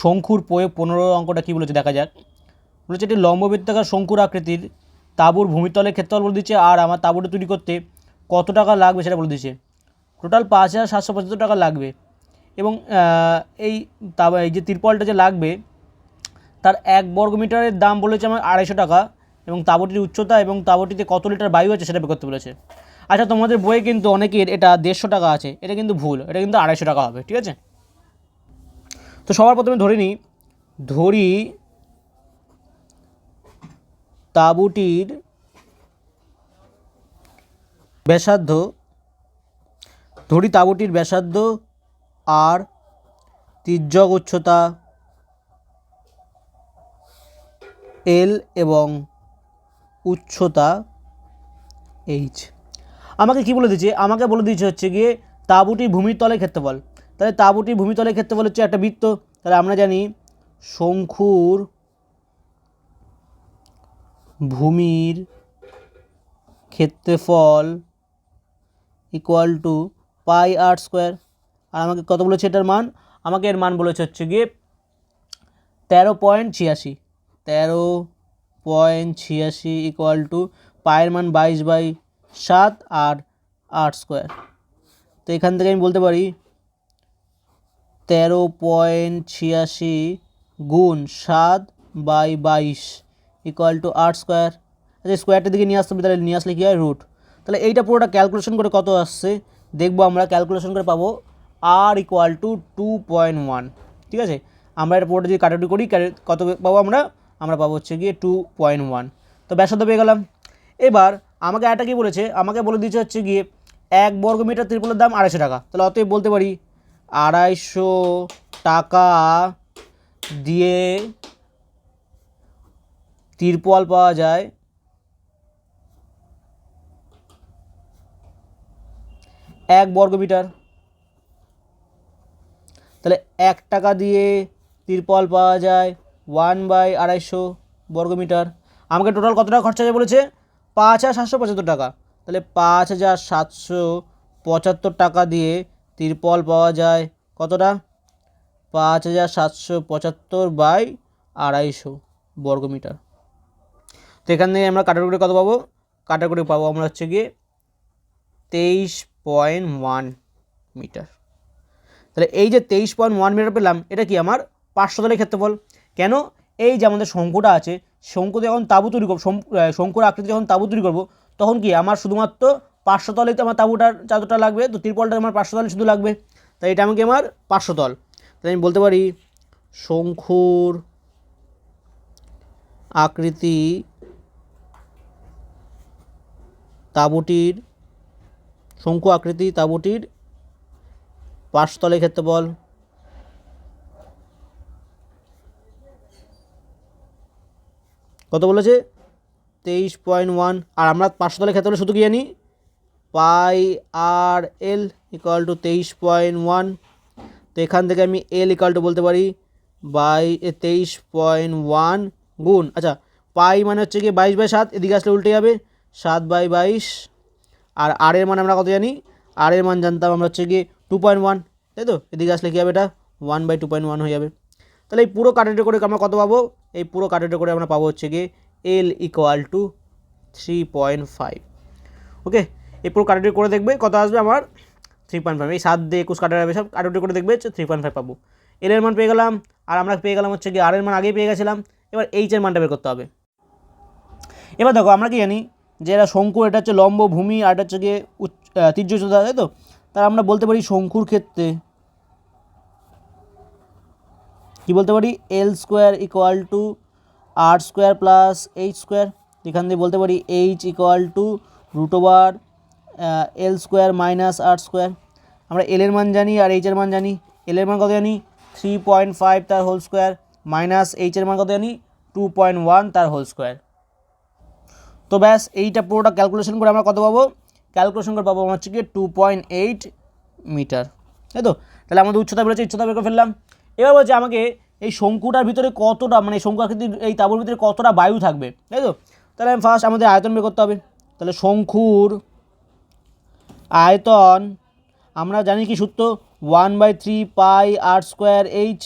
শঙ্কুর প্রয়োগ পনেরো অঙ্কটা কী বলেছে দেখা যাক। বলেছে এটি লম্ববৃত্তাকার শঙ্কুর আকৃতির, তাঁবুর ভূমিতলের ক্ষেত্রফল বলে দিচ্ছে আর আমার তাঁবুটা তৈরি করতে কত টাকা লাগবে সেটা বলে দিচ্ছে। টোটাল পাঁচ হাজার সাতশো পঁচাত্তর টাকা লাগবে এবং এই তাব, এই যে তিরপলটা যে লাগবে, তার এক বর্গ মিটারের দাম বলেছে আমার আড়াইশো টাকা এবং তাঁবুটির উচ্চতা এবং তাঁবুটিতে কত লিটার বায়ু আছে সেটা বের করতে বলেছে। আচ্ছা তোমাদের বইয়ে কিন্তু অনেকের এটা দেড়শো টাকা আছে, এটা কিন্তু ভুল, এটা কিন্তু আড়াইশো টাকা হবে, ঠিক আছে? তো সবার প্রথমে ধরে নিই, ধরি তাঁবুটির ব্যাসার্ধ, ধরি তাঁবুটির ব্যাসার্ধ আর তির্যক উচ্চতা এল এবং উচ্চতা এইচ আমাকে কি বলে দিচ্ছে? আমাকে বলে দিচ্ছে হচ্ছে গিয়ে তাঁবুটির ভূমির তলে ক্ষেত্রফল। তাহলে তাঁবুটির ভূমিতলের ক্ষেত্রফল হচ্ছে একটা বৃত্ত। তাহলে আমরা জানি শঙ্কুর ভূমির ক্ষেত্রফল equal to pi r square আর আমাকে কত বলেছে এটার মান? আমাকে এর মান বলেছে হচ্ছে গিয়ে তেরো পয়েন্ট ছিয়াশি। তেরো পয়েন্ট ছিয়াশি ইকুয়াল টু পায়ের মান বাইশ বাই সাত আর আট স্কোয়ার তো এখান থেকে আমি বলতে পারি তেরো পয়েন্ট ছিয়াশি গুণ সাত বাই বাইশ ইকুয়াল টু আট স্কোয়ার আচ্ছা স্কোয়ারটার দিকে নিয়ে আসতে হবে, তাহলে নিয়ে আসলে কী হয়? রুট তাহলে এইটা পুরোটা ক্যালকুলেশন করে কত আসছে? দেখব আমরা ক্যালকুলেশন করে পাবো r equal to two point one ঠিক আছে? আমরা এটা পুরোটা যদি কাটাকুটি করি কত পাবো আমরা? আমরা পাবো হচ্ছে গিয়ে টু পয়েন্ট ওয়ান তো ব্যাসার্ধ পেয়ে গেলাম। এবার আমাকে একটা কি বলেছে? আমাকে বলে দিচ্ছে হচ্ছে গিয়ে এক বর্গ মিটার ত্রিপলের দাম আড়াইশো টাকা। তাহলে অতএব বলতে পারি আড়াইশো টাকা দিয়ে তিরপল পাওয়া যায়। এক বর্গ মিটার। তাহলে এক টাকা দিয়ে তিরপল পাওয়া যায় ওয়ান বাই আড়াইশো বর্গ মিটার। আমাকে টোটাল কত টাকা খরচা আছে বলেছে? পাঁচ হাজার সাতশো পঁচাত্তর টাকা। তাহলে পাঁচ হাজার সাতশো পঁচাত্তর টাকা দিয়ে তিরপল পাওয়া যায়। কতটা? পাঁচ হাজার সাতশো পঁচাত্তর বাই আড়াইশো বর্গ মিটার তো এখান থেকে আমরা কাটাকুটি কত পাবো? কাটাকুটি পাবো আমরা হচ্ছে গিয়ে তেইশ পয়েন্ট ওয়ান মিটার। তাহলে এই যে তেইশ পয়েন্ট ওয়ান মিটার পেলাম, এটা কি আমার পাঁচশো তলের ক্ষেত্রফল? কেন? এই যে আমাদের শঙ্কুটা আছে, শঙ্কুতে যখন তাঁবু তৈরি করব শঙ্কুর আকৃতি যখন তাঁবু তৈরি করব, তখন কি আমার শুধুমাত্র পাঁচশো তলেতে আমার তাঁবুটার চাদরটা লাগবে, তো তিরপলটা আমার পাঁচশো তলে শুধু লাগবে। তাই এটা আমাকে আমার পাঁচশো তল তাই আমি বলতে পারি, শঙ্কুর আকৃতি তাঁবুটির, শঙ্কু আকৃতি তাঁবুটির পাঁচতলে ক্ষেত্রফল। কত বলেছে? তেইশ পয়েন্ট ওয়ান। আর আমরা পাঁচশো ক্ষেত্রে শুধু কি জানি? Pi r l equal to তেইশ পয়েন্ট ওয়ান। তো এখান থেকে আমি এল ইকাল টু বলতে পারি বাই তেইশ পয়েন্ট ওয়ান গুণ। আচ্ছা পাই মানে হচ্ছে কি বাইশ বাই সাত, এদিকে আসলে উল্টে যাবে, সাত বাই বাইশ। আর আর এর মান আমরা কত জানি? আর এর মান জানতাম আমরা হচ্ছে গিয়ে টু পয়েন্ট ওয়ান। তাই তো? এদিকে আসলে কী হবে এটা? One by two point one হয়ে যাবে। তাহলে এই পুরো কাটাটি করে আমরা কত পাবো? এই পুরো কাটাটি করে আমরা পাবো হচ্ছে গিয়ে l equal to three point five. Okay? এই পুরো কাটাটি করে দেখবে, কত আসবে আমার? থ্রি পয়েন্ট ফাইভ এই সাত দিয়ে একুশ কাটা যাবে সব কাটাটি করে দেখবে থ্রি পয়েন্ট ফাইভ পাবো। এল এর মান পেয়ে গেলাম, আর আমরা পেয়ে গেলাম হচ্ছে গিয়ে আর এর মান আগেই পেয়ে গেছিলাম, এবার এইচ এর মানটা বের করতে হবে। এবার দেখো, আমরা কি জানি যে এরা শঙ্কু, এটা হচ্ছে লম্ব ভূমি, আর এটা হচ্ছে গিয়ে উচ্চ তীর্য উচ্চতা, তাই তো? তার আমরা বলতে পারি শঙ্কুর ক্ষেত্রে কি বলতে পারি? L square equal to r square plus h square এখান দিয়ে বলতে পারি h equal to root over l square minus r square আমরা এল এর মান জানি আর এইচ এর মান জানি। এল এর মান কত জানি? থ্রি পয়েন্ট ফাইভ তার হোল স্কোয়ার মাইনাস এইচ এর মান কত জানি? টু পয়েন্ট ওয়ান তার হোল স্কোয়ার তো ব্যাস, এইটা পুরোটা ক্যালকুলেশন করে আমরা কত পাবো? ক্যালকুলেশন করে পাবো আমার হচ্ছে গিয়ে টু পয়েন্ট এইট মিটার তাই তো? তাহলে আমাদের উচ্চতা বেরোচ্ছে উচ্চতা বের করে ফেললাম। এবার বলছে আমাকে এই শঙ্কুটার ভিতরে কতটা মানে শঙ্কু আকৃতির এই তাঁবুর ভিতরে কতটা বায়ু থাকবে? তাই তো? তাহলে আমি ফার্স্ট আমাদের আয়তন বের করতে হবে। তাহলে শঙ্কুর আয়তন, আমরা জানি কি সূত্র? One by three pi r square h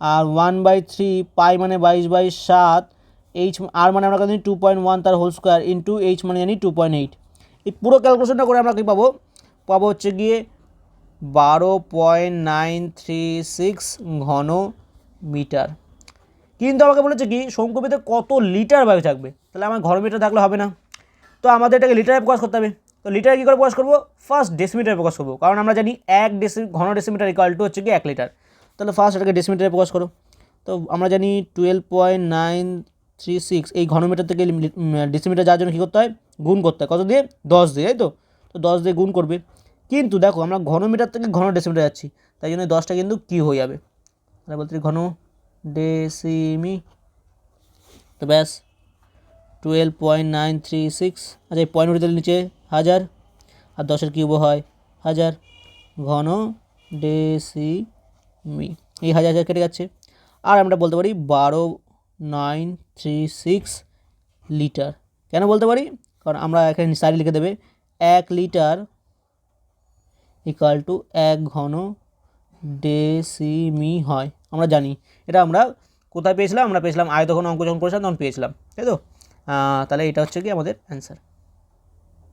R one by three pi মানে বাইশ বাই সাত এইচ আর মানে আমরা জানি টু পয়েন্ট ওয়ান তার হোল স্কোয়ার ইন্টু এইচ মানে জানি টু পয়েন্ট এইট এই পুরো ক্যালকুলেশনটা করে আমরা কী পাবো? পাবো হচ্ছে গিয়ে বারো পয়েন্ট নাইন থ্রি সিক্স ঘন মিটার কিন্তু আমাকে বলেছে কি শঙ্কুপিতে কত লিটার বায়ু থাকবে? তাহলে আমার ঘর মিটার থাকলে হবে না। তো আমাদের এটাকে লিটারে প্রকাশ করতে হবে। তো লিটারে কী করে প্রকাশ করব? ফার্স্ট ডেসিমিটারে প্রকাশ করব। কারণ আমরা জানি এক ডেসি ঘন ডেসিমিটার ইকুয়াল টু হচ্ছে কি এক লিটার তাহলে ফার্স্ট এটাকে ডেসিমিটারে প্রকাশ করো। তো আমরা জানি twelve point nine three six এই ঘনমিটার থেকে ডেসিমিটার যাওয়ার জন্য কী করতে হয়? গুণ করতে হয়। কত দিয়ে? দশ দিয়ে, তাই তো? তো দশ দিয়ে গুণ করবে। কিন্তু দেখো, আমরা ঘনমিটার থেকে ঘন ডেসিমিটার যাচ্ছি। তাই জন্য দশটা কিন্তু কী হয়ে যাবে? তাহলে বলতে ঘন ডেসিমি তো ব্যাস। Twelve point nine three six আচ্ছা এই পয়েন্ট উঠে নিচে হাজার, আর দশের কিউবও হয় হাজার ঘন ডেসিমি। এই হাজার হাজার কেটে যাচ্ছে। আর আমরা বলতে পারি বারো নাইন থ্রি, সিক্স লিটার। কেন বলতে পারি? কারণ আমরা এখানে সারি লিখে দেবে, এক লিটার ইকাল টু এক ঘন ডেসিমি হয়। আমরা জানি। এটা আমরা কোথায় পেয়েছিলাম? আমরা পেয়েছিলাম আয়তঘন অঙ্ক যখন করেছিলাম, তখন পেয়েছিলাম। তাই তো? তাহলে এটা হচ্ছে কি আমাদের অ্যান্সার